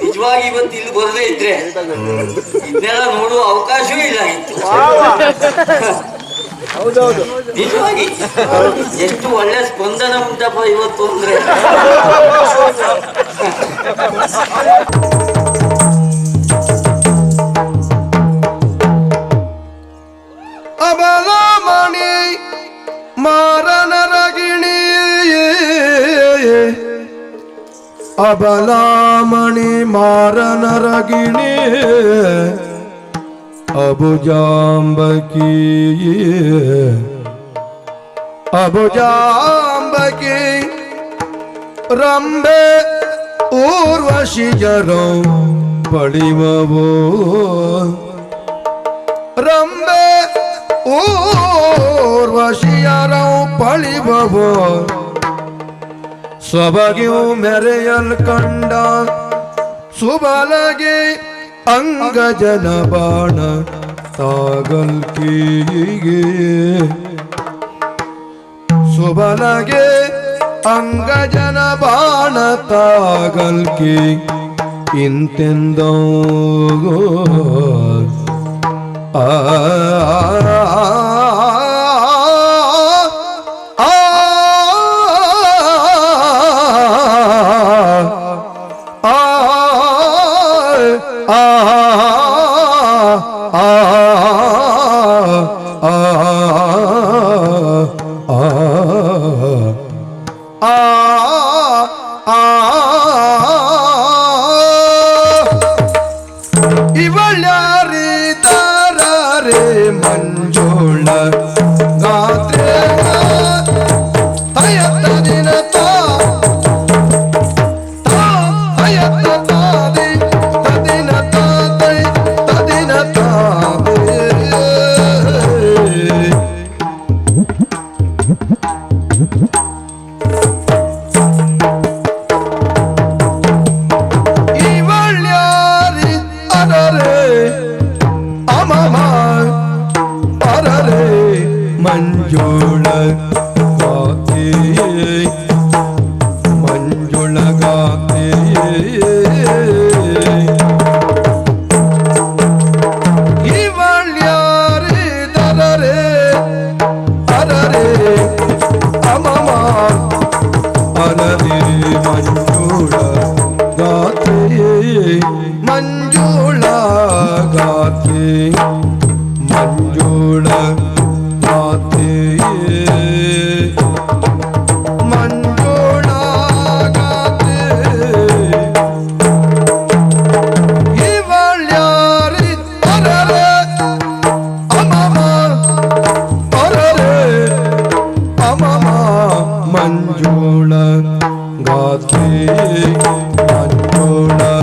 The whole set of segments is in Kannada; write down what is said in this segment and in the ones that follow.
ನಿಜವಾಗಿ ಇವತ್ತು ಇಲ್ಲಿ ಬರದೇ ಇದ್ರೆ ಇದನ್ನೆಲ್ಲ ನೋಡುವ ಅವಕಾಶವೇ ಇಲ್ಲ ಹೌದೌದು. ನಿಜವಾಗಿ. ಎಷ್ಟು ಒಳ್ಳೆ ಸ್ಪಂದನ ಉಂಟಪ್ಪ ಇವತ್ತು ಅಂದ್ರೆ. ಅಬಲಮಣಿ ಮಾರನರಗಿಣಿ अबलामणि मारन रगिणी अबुजाम्ब की अबुजाम्ब की रंबे उर्वशी जरों पड़ी वो रंबे उर्वशी जरों पड़ी वो ಸೊಬಗಿಯು ಮೆರೆಯಲ್ ಕಂಡ ಸುಬಲಗೆ ಅಂಗಜನ ಬಾಣ ತಾಗಲ್ಕಿಗೆ ಸುಬಲಗೆ ಅಂಗಜನ ಬಾಣ ತಾಗಲ್ಕಿ ಇಂತೆಂದೋ ಆ मंजूला गाते मंजूला गाते मंजूळ गाथे मंजूळ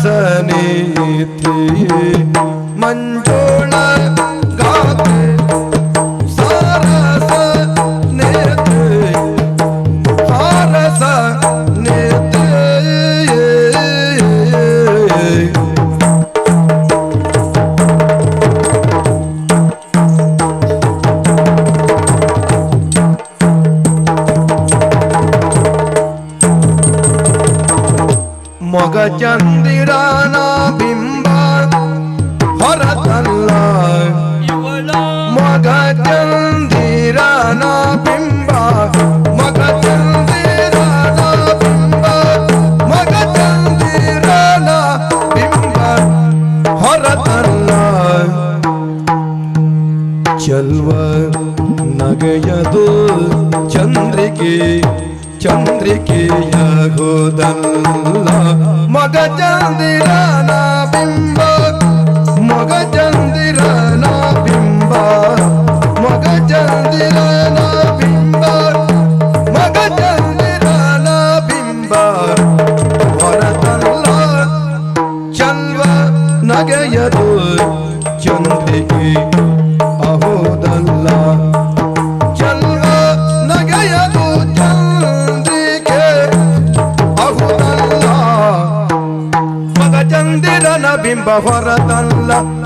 സന്നിധി മഞ്ജു ਚੰਦਰਾ bajo a ratarla.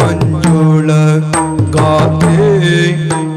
मंजुल गाते।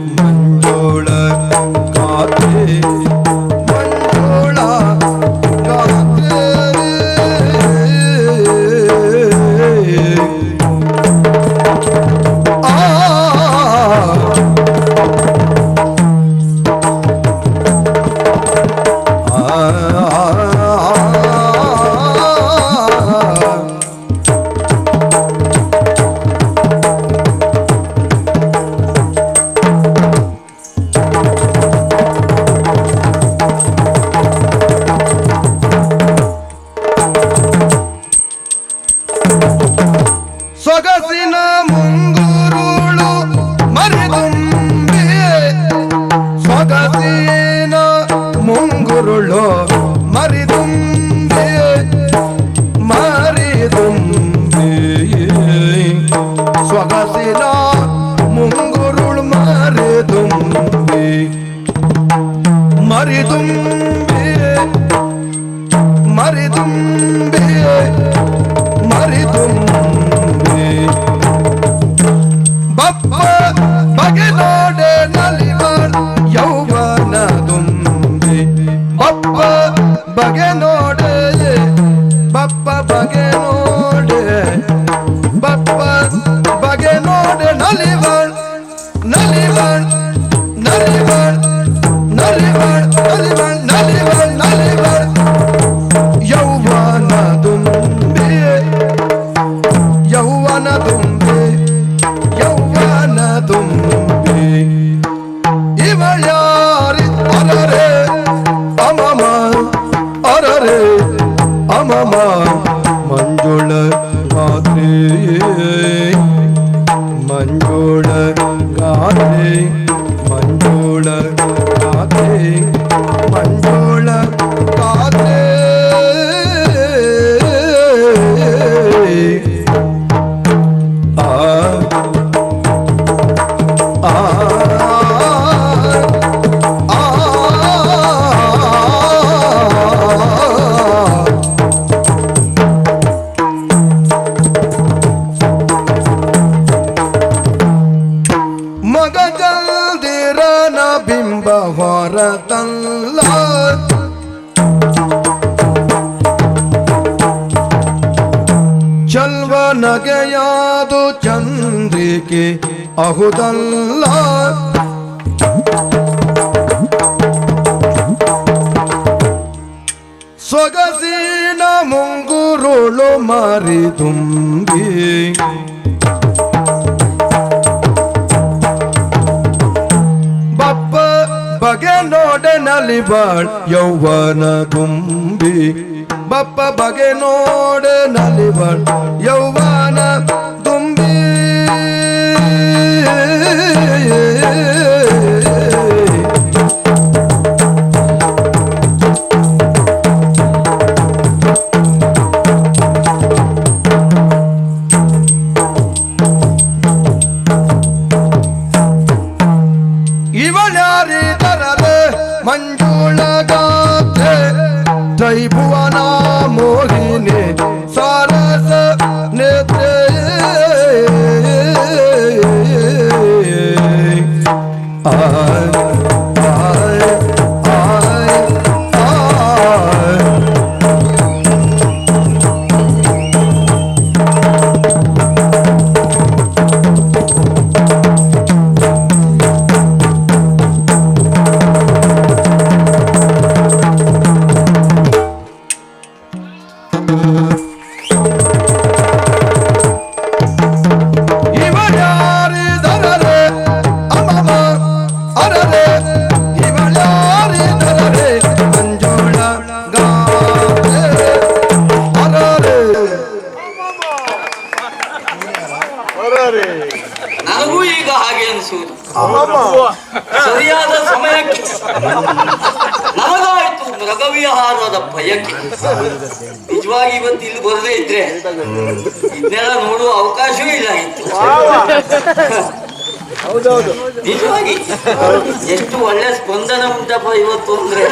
ನೋಡೇ ಬಪ್ಪ ಬಗೆ ನೋಡ ಭಾರತಲ್ಲ ಚಲ್ವ ನಗೆಯಾದು ಚಂದ್ರಿಕೆ ಅಹುದಲ್ಲ ಸೊಗಸಿನ ಮುಂಗುರುಳು ಮಾರಿ ತುಂಬಿ. ನಲಿಬಾಳ್ ಯೌವನ ತುಂಬಿ ಬಪ್ಪ ಬಗೆ ನೋಡ ನಲಿಬಾಳ್ ಯೌವನ ಮಂಜುಳಗಾಧೆ ಜೈ ಭುವನ ಮೋಹ ನಮಗಾಯ್ತು ಮೃಗವಿಹಾರದ ಭಯಕ್ಕೆ. ನಿಜವಾಗಿ ಇವತ್ತು ಇಲ್ಲಿ ಬರದೇ ಇದ್ರೆ ಇದನ್ನೆಲ್ಲ ನೋಡುವ ಅವಕಾಶವೂ ಇಲ್ಲ ಇತ್ತು. ನಿಜವಾಗಿ ಎಷ್ಟು ಒಳ್ಳೆ ಸ್ಪಂದನ ಉಂಟಪ್ಪ ಇವತ್ತು ಅಂದ್ರೆ.